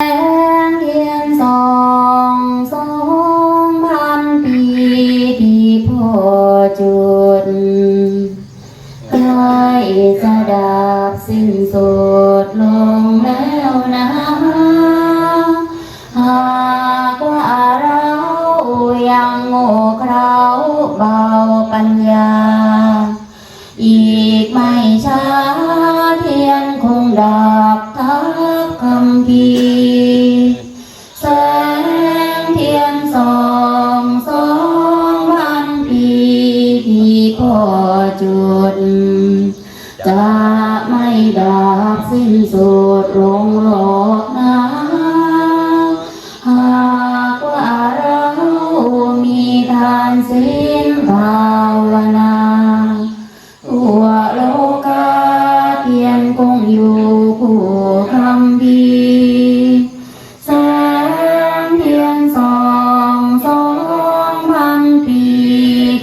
แสงเทียนสองสองพันปีที่พ่อจุดใกล้จะดับสิ้นสุดลงแล้วนะหากว่าเรายังโง่เขลาเบาปัญญา อีกไม่ช้าเทียนคงดับ จุดจา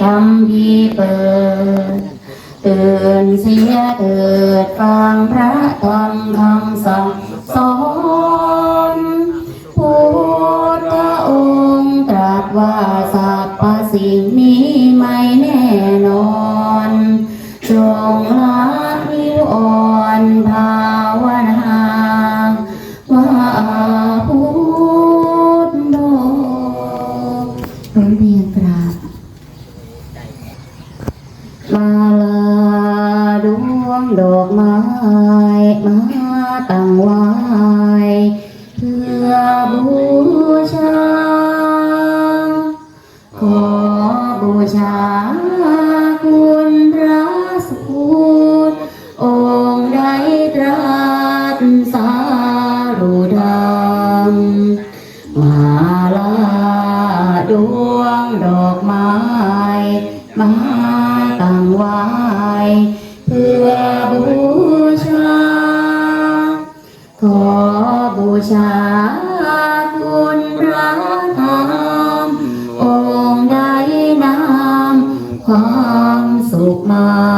คำพีเปิด ตื่นเสียเถิดฟังพระธรรมคำสั่งสอนพุทธองค์ตรัสว่าสัพพสิ่งนี้ไม่แน่นอน บูชาคุณพระสุดองค์ใดตรัสสารุธรรมมาลาดวงดอกไม้มาตั้งไว้เพื่อบูชา ขอบูชา มา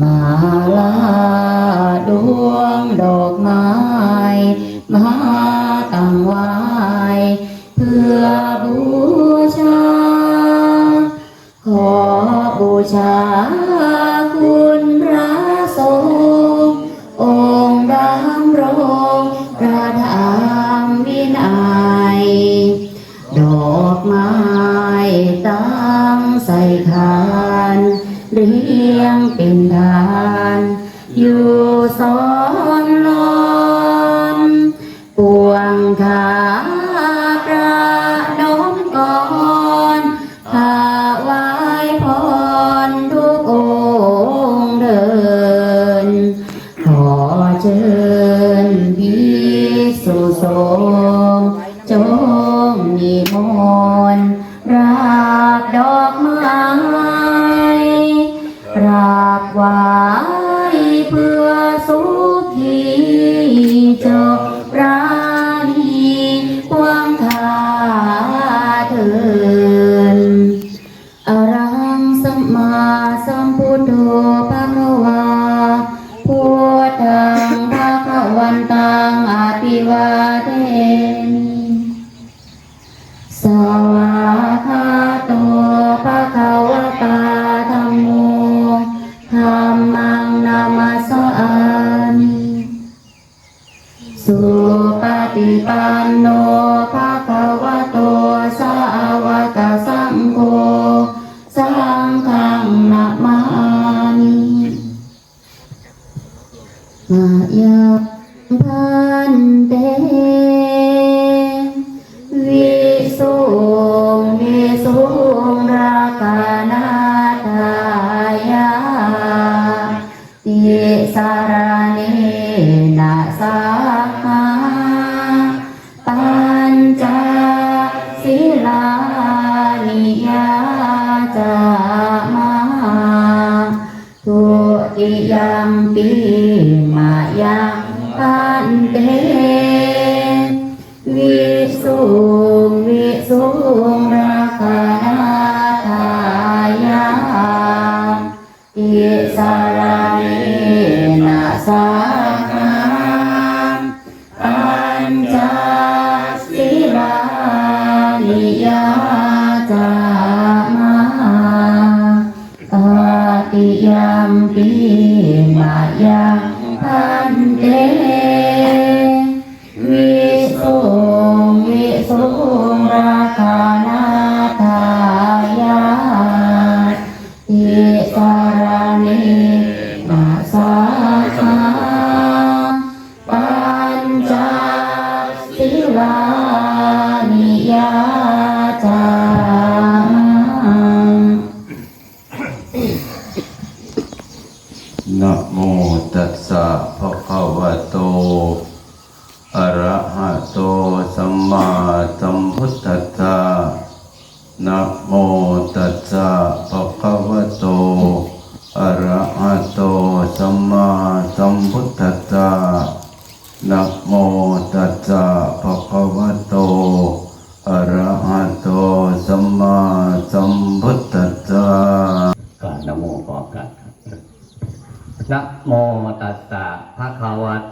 มาลาดวงดอกไม้มาตั้งไว้เพื่อบูชา ขอบูชา งเป็นทานอยู่ซ้อนล้อมปวงขาประนมก่อนถวายพรทุกองเดิน ขอเชิญพิสุสงฆ์จงมีมนต์ ภะคะวาพุทธังภะคะวันตังอภิวาเทมิสวาคาโตภะคะวะตาธัมโมธัมมังนามัสสามิสุปฏิปันโนภะคะ ยาติสารเนนะสาหาปัญจศิลานิยาจามาทุติยมปีมายังปันเตวิสุงวิสุง ยัมปีมายังพันเตวิสุงวิสุงราคานาทายาติสารณินาสาคาปัญจศิลา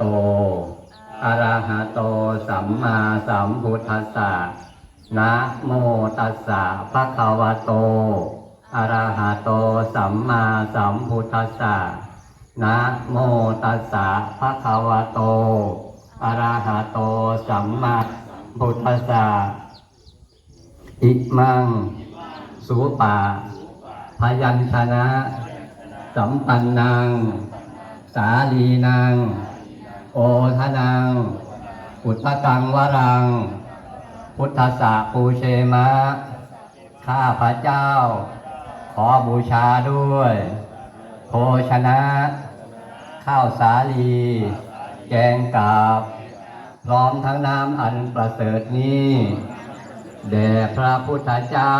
โตอะระหะโตสัมมาสัมพุทธัสสะนะโมตัสสะภะคะวะโตอะระหะโตสัมมาสัมพุทธัสสะนะโมตัสสะภะคะวะโตอะระหะโตสัมมาสัมพุทธัสสะอิมัง สุปาพยัญชนะ สัมปันนัง สาลีนัง โอทนัง อุทธกังวรัง พุทธสาปูเชมะ ข้าพระเจ้า ขอบูชาด้วยโภชนะ ข้าวสาลี แกงกาบ พร้อมทั้งน้ำอันประเสริฐนี้แด่พระพุทธเจ้า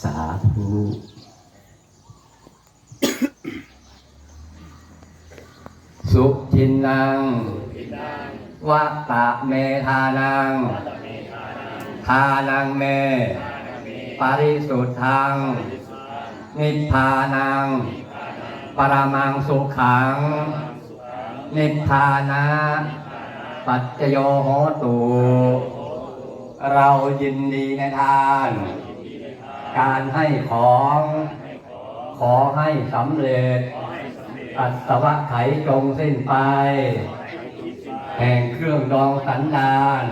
สาธุ พินนังวัตะเมธานังทานังเม ปริสุทธัง นิพพานัง ปรมังสุขัง นิพพานะ ปัจจโยโหตุ เรายินดีในทาน การให้ของ ขอให้สำเร็จ อัศวะไขจงสิ้นไป แห่งเครื่องดองสันดาน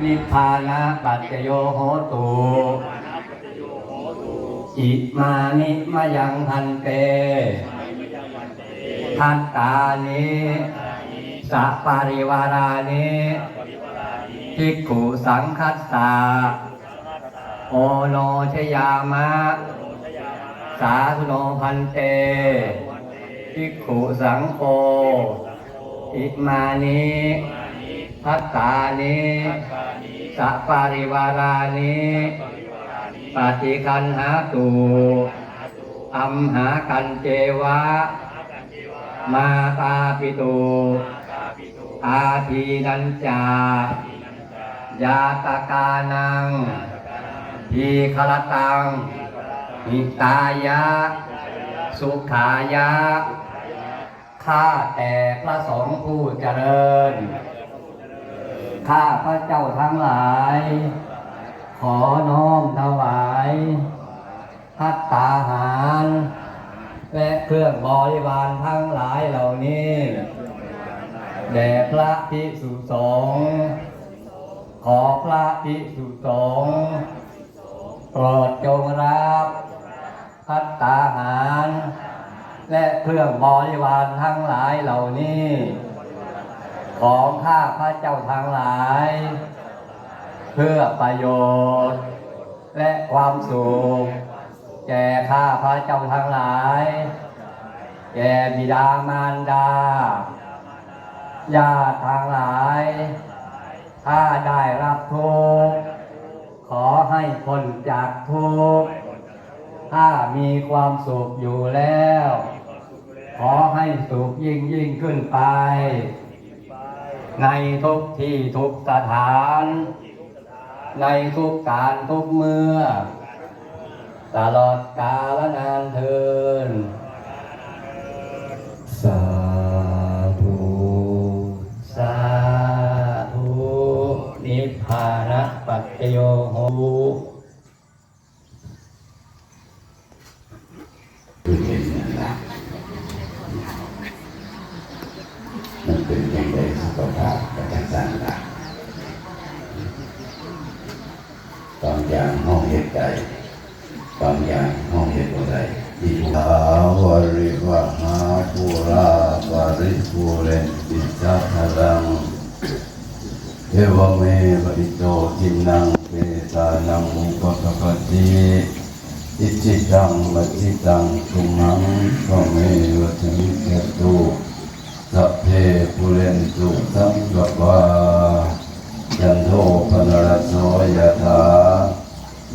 นิพพานะปัจจโยโหตุอิมานิมายังพันเต ทัตตานิสัปริวารานิทิกขุสังคัสสาโอโนชยามะ สาธุโนพันเต ทิกขุสังโฆอิมานิทัตตานิสัปริวารานิปฏิคันหาตูอัมหากันเจวะ มาตาปิตุอาทีนันจายาตกานังทีคลตังหิตายะ สุขายะ ข้าแต่พระสงฆ์ผู้เจริญ ข้าพระเจ้าทั้งหลาย ขอน้อมถวายพัตตาหาร และเครื่องบริวารทั้งหลายเหล่านี้แด่พระภิกษุสงฆ์ขอพระภิกษุสงฆ์โปรดจงรับ เครื่องบริวารทั้งหลายเหล่านี้ ของข้าพระเจ้าทั้งหลาย เพื่อประโยชน์ และความสุขแก่ข้าพระเจ้าทั้งหลาย แก่บิดามารดาญาติทั้งหลาย ถ้าได้รับทุกข์ขอให้พ้นจากทุกข์ถ้ามีความสุขอยู่แล้ว ขอให้สุขยิ่งยิ่งขึ้นไป ในทุกที่ทุกสถาน ในทุกการทุกเมื่อ ตลอดกาลนานเทินสาธุสาธุนิพพานปัจโยโห เป็นยังไงสุขภาพประจักษ์สันหลักบางอย่างห้องเหตุใดบางอย่างห้องเหตุอะไรอิทาวริวหาปุราปาริปุเรนติสาคลังเอวเมวอิโตทินังเปตานังอุปกปติอิจิตังมัจิตังตุมังสเมวะถึงเกตุ สัพเพปุเรนตุสังกปาจันโทปนรสโสยถา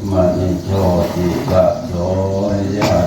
มณิโชติกะโสยถ